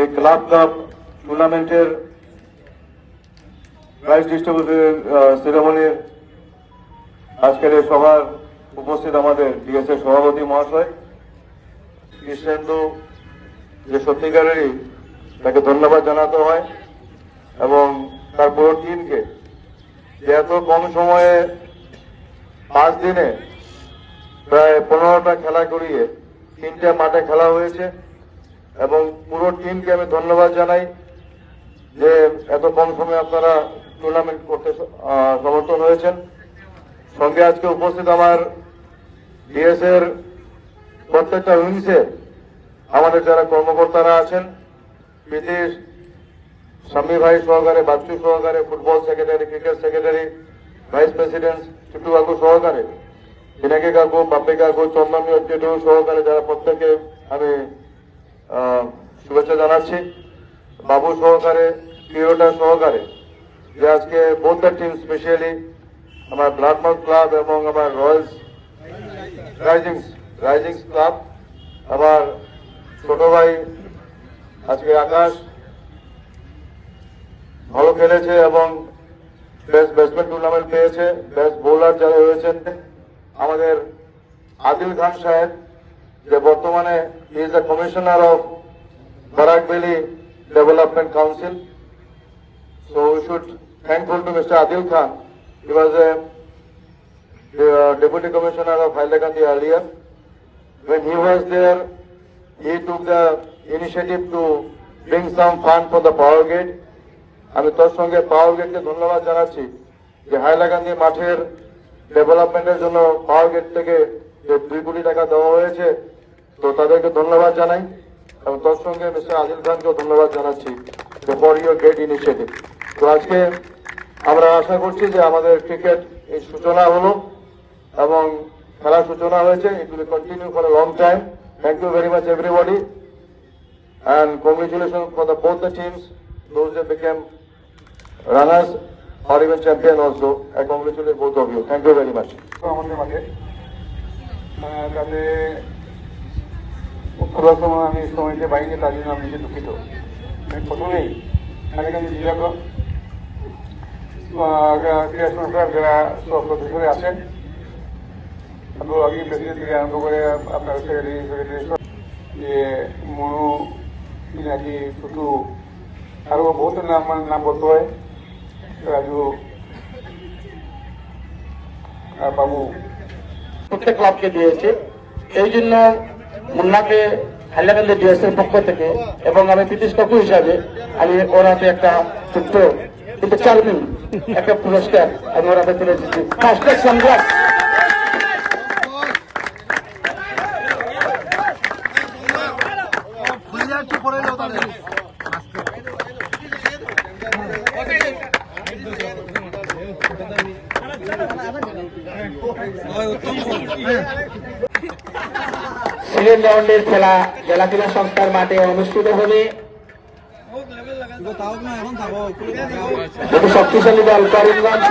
এই club cup টুর্নামেন্টের prize distribution সেরেমনির আজকের এই সভার উপস্থিত আমাদের ডিএসএ সভাপতি মহাশয়, কৃষ্ণেন্দু, যে সত্যিকারেরই তাকে ধন্যবাদ জানাতে হয় এবং তার পুরো টিমকে যে এত কম সময়ে পাঁচ দিনে প্রায় পনেরোটা খেলা করিয়ে তিনটে মাঠে খেলা হয়েছে। এবং পুরো টিমকে আমি ধন্যবাদ জানাই যে এত কম সময়ে আপনারা টুর্নামেন্ট করতে সমর্থন হয়েছেন। সঙ্গে আজকে উপস্থিত আমার ডিএস এর প্রত্যেকটা উইংসে আমাদের যারা কর্মকর্তারা আছেন প্রীতিশ স্বামী ভাই সহকারে, বাচ্চু সহকারে, football secretary cricket secretary vice president Titu কাকু সহকারে পিনাকি কাকু বাপ্পি কাকু চন্দনী সহকারে যারা প্রত্যেকে আমি শুভেচ্ছা জানাচ্ছি বাবু সহকারে, পিওটা সহকারে, যে আজকে বোথ দ্য টিম স্পেশালি আমার ব্লাডমার্ক ক্লাব এবং আমার রয়্যালস রাইজিং রাইজিংস ক্লাব, আমার ছোট ভাই আজকে আকাশ ভালো খেলেছে এবং বেস্ট ব্যাটসম্যান টুর্নামেন্ট পেয়েছে বেস্ট বোলার যারা হয়েছেন আমাদের আদিল খান সাহেব যে বর্তমানে is the commissioner of Barak valley development council so we should thankful to mister Adil Khan he was a deputy commissioner of Hailakandi earlier when he was there he took the initiative to bring some fund for the power gate আমি তোর সঙ্গে পাওয়ার গেটকে ধন্যবাদ জানাচ্ছি যে হাইলাকান্দি মাঠের ডেভেলপমেন্টের জন্য পাওয়ার gate থেকে যে দুই কোটি টাকা দেওয়া হয়েছে তো তাদেরকে ধন্যবাদ জানাই এবং তোর সঙ্গে মিস্টার আদিল খানকেও ধন্যবাদ জানাচ্ছি ফর ইউর গেট ইনিশিয়েটিভ তো আজকে আমরা আশা করছি যে আমাদের ক্রিকেট এই সূচনা হলো এবং খেলার সূচনা হয়েছে it will continue for a long time thank you very much everybody and congratulations for the both the teams, those that became runners or even champion also. I congratulate both of you. Thank you very much. খোলার সময় আমি সময় দিতে পারিনি তার জন্য আমি নিজে দুঃখিত। আমি প্রথমেই হাইলাকান্দি জেলা ক্রীড়া সংস্থার আছেন আগে প্রেসিডেন্ট থেকে আরম্ভ করে আপনার সেক্রেটারি যে মনু পিনাকি টুটু আরও বহুত নাম নাম বলতে হয়, রাজু বাবু। প্রত্যেক ক্লাবকে দিয়েছে। এই জন্য মুন্নাকে হাইলাকান্দি ডিএসের পক্ষ থেকে এবং আমি প্রীতিশ কাকু হিসাবে আমি ওর হাতে একটা ছোট্ট কিন্তু চার্মিং একটা পুরস্কার আমি ওর হাতে তুলে দিচ্ছি। সেকেন্ড রাউন্ডের খেলা জেলা ক্রীড়া সংস্থার মাঠে অনুষ্ঠিত হবে। শক্তিশালী দল করিমগঞ্জ।